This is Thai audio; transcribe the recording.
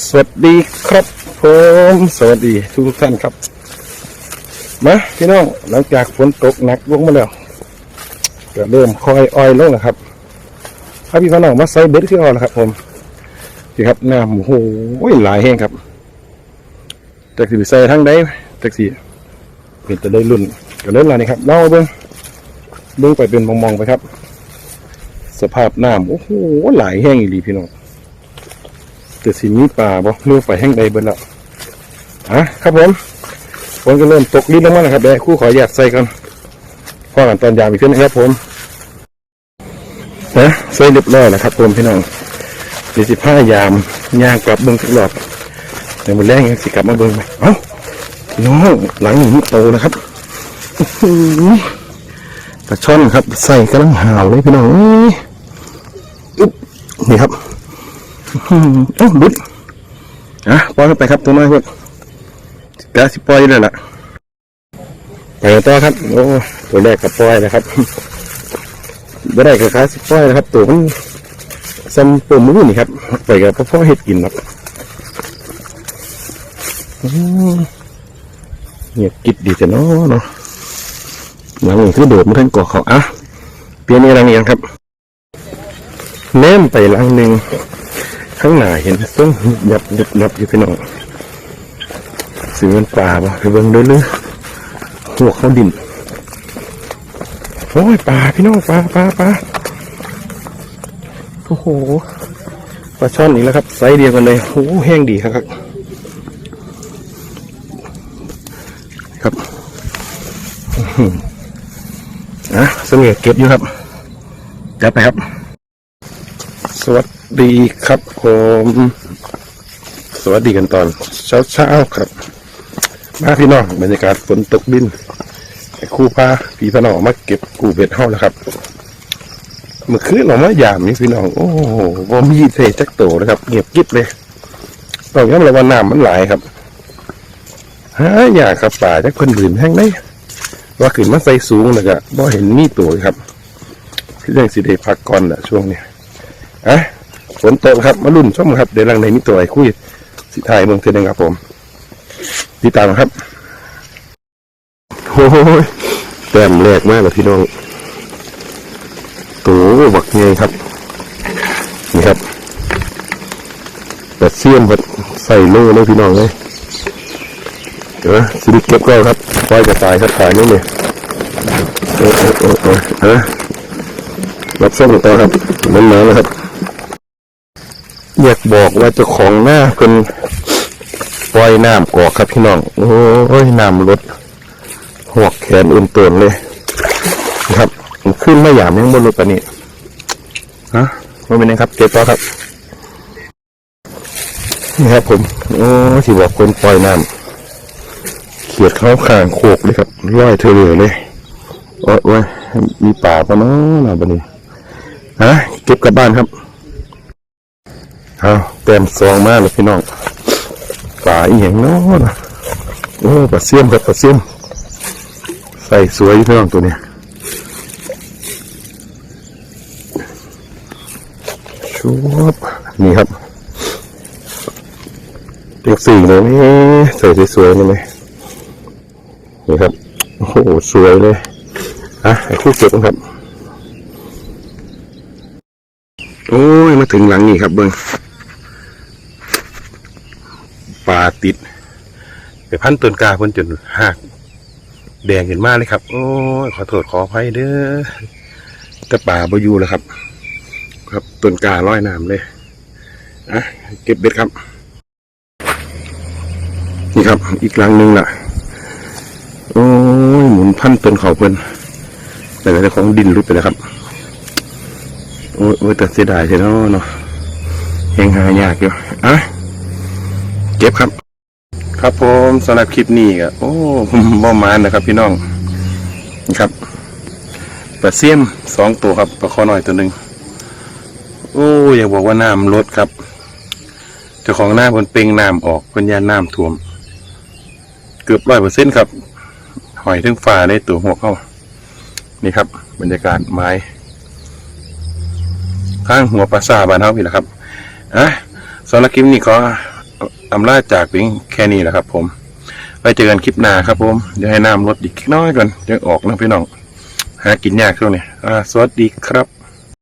สวัสดีครับผมสวัสดีทุกท่านครับ มาพี่น้องหลังจากฝนตกหนักลงมาแล้วก็เริ่มคอยอ้อยลงแล้วครับถ้าพี่น้องมาใส่เบ็ดที่อ่อนแล้วครับ ผมนี่ครับน้ำโอ้โหหลายแห้งครับจากสิไปใส่ทั้งใดจากสิเป็นจะได้รุ่นก็เล่นอะไรนี่ครับเล่าเบิ้งเบิ้งไปเป็นมองๆไปครับ สภาพน้ำโอ้โหหลายแห้งอีหลีพี่น้อง เกิดสิมีป่าบ่เมื่อไปแห้งใดเบิ่นแล้วอะครับผมฝนก็เริ่มตกลิ้นลงมาแล้วครับเดี๋ยวคู่ขออยากใส่กันพ่อกันตอนยามอีกทีนะครับผมนะใส่เรียบร้อยแล้วครับผมพี่น้องสี่สิบห้ายามย่างกลับเบิ่งสักรอบในมือแรกยังสิกลับมาเบิ่งไหมเอ้าพี่น้องหลังนี้โตนะครับอื้อหือปลาช่อนครับใส่กำลังหาวเลยพี่น้องเอ้ยนี่ครับ โอ้บุดอะปล่อยเข้าไปครับตัวน้อยเพื่อนกาสิปล่อยเลยล่ะไปต่อครับ โอ้ตัวแรกกับปล่อยนะครับไม่ได้กับกาสิปล่อยนะครับ ตัวมันซัมปุ่มมือนี่ครับ ไปกับพ่อเห็ดกินครับเงียบกิดดีแต่เนาะเนาะหลังนี้คือโดดมาทั้งเกาะเขาอะเปลี่ยนอะไรอย่างครับแนมไปหลังหนึ่ง ข้างหน้าเห็นต้นยับหยับหยับอยู่พี่น้องสิมันป่าบ่ไปเบิ่งด้อเลยหัวเขาดินโอ้ยป่าพี่น้องป่าป่าป่าโอ้โหปลาช่อนอีกแล้วครับไซส์เดียวกันเลยโอ้แห้งดีครับ ครับครับอื้อหืออะเสมียเก็บอยู่ครับจับไปครับ สวัสดี ดีครับผม สวัสดีกันตอนเช้าเช้าครับ มาพี่น้องบรรยากาศฝนตกดินครู่พาพี่พน้องมาเก็บกูเบ็ดเฮาแล้วครับเมื่อคืนเรามายามนี่พี่น้องโอ้โหบ่มีเศษจักโตนะครับเงียบกิ๊บเลยต้องย้เลยว่าน้ำมันหลายครับหาอยากกับป่าจักคนอื่นแห้งได้ว่าขึ้นมาใส่สูงแล้วก็บ่เห็นมีตัวครับพี่เรื่องสิเดพักก่อนแหละช่วงนี้อะ ฝนตกครับ มาลุ่นชมครับเดี๋ยวลังในมีตัวไอ้คุยสิทายเมืองเทนึงครับผมติดตามครับโอ้ยแต้มแรกมากเลยพี่น้องตัวบักเงยครับ นี่ครับแต่เสี้ยนบัดใส่โล่เลยพี่น้องเลยเดี๋ยวสิริเก็บก็ครับปล่อยกระตายครับตายนี่เนี่ยเออเออเออเออเออรับส้มต่อครับมันมาแล้วครับ อยากบอกว่าเจ้าของหน้าเพิ่นปล่อยน้ำกอกครับพี่น้อง โอ้ยน้ำลดหวกแขนอุ่นตัวเลยนะครับมันขึ้นไม่หยามยังบนรถปานนี้ฮะว่าเป็นไงครับเก็บต่อครับนี่ครับผม โอ้สิบอกคนปล่อยน้ำเขียดเข้าข้างโคกเลยครับร้อยเธอเลยเลยโอ้ยมีป่าปะเนาะน่ะบันนี้ฮะเก็บกลับบ้านครับ เอาเต็มซองมากเลยพี่น้องฝาอีหยังเนาะนะโอ้ปลาเสียมครับปลาเสียม ใส่สวยพี่น้องตัวเนี้ยชุบนี่ครับเด็กสี่เลยนี่ใส่สวยๆเลยไหมนี่ครับ โอ้โหสวยเลยอะไอ้คู่เก็บนะครับ โอ้ย มาถึงหลังนี่ครับเบิ้งาติดไปพันต้นกาเพิ่นจนหักแดงเห็นมากเลยครับ โอ้ยขอโทษขออภัยเด้อแต่ป่าบอยู่แล้วครับ ครับต้นการ้อยน้ำเลยอะเก็บเบ็ดครับ นี่ครับ อีกหลังหนึ่งล่ะ โอ้ยหมุนพันต้นเขาเพิ่นแต่ก็จะของดินรุดไปแล้วครับ โอ้ยโอ้แต่เสียดายใช่เนาะเนาะยังหายากอยู่อะ เก็บครับ ครับผมสำหรับคลิปนี้ก็โอ้บ่มานนะครับ พี่น้องนี่ครับปลาเสียมสองตัวครับปลาคอหน้อยตัวหนึ่งโอ้อยากบอกว่าน้ำลดครับเจ้าของหน้าเพิ่นเป่งน้ำออกเพิ่นยานน้ำท่วม เกือบร้อยเปอร์เซ็นต์ครับ หอยถึงฝ่าในตัวหัวเข้านี่ครับ บรรยากาศไม้ ข้างหัวปลาซาบานเฮาพี่แหละครับอะสำหรับคลิปนี้ขอ อำลาจากเพียงแค่นี้แหละครับ ผมไปเจอกันคลิปหน้าครับ ผมเดี๋ยวให้น้ำลดอีกน้อยก่อนเดี๋ยวออกนะพี่น้องหากินยากช่วงนี้สวัสดีครับ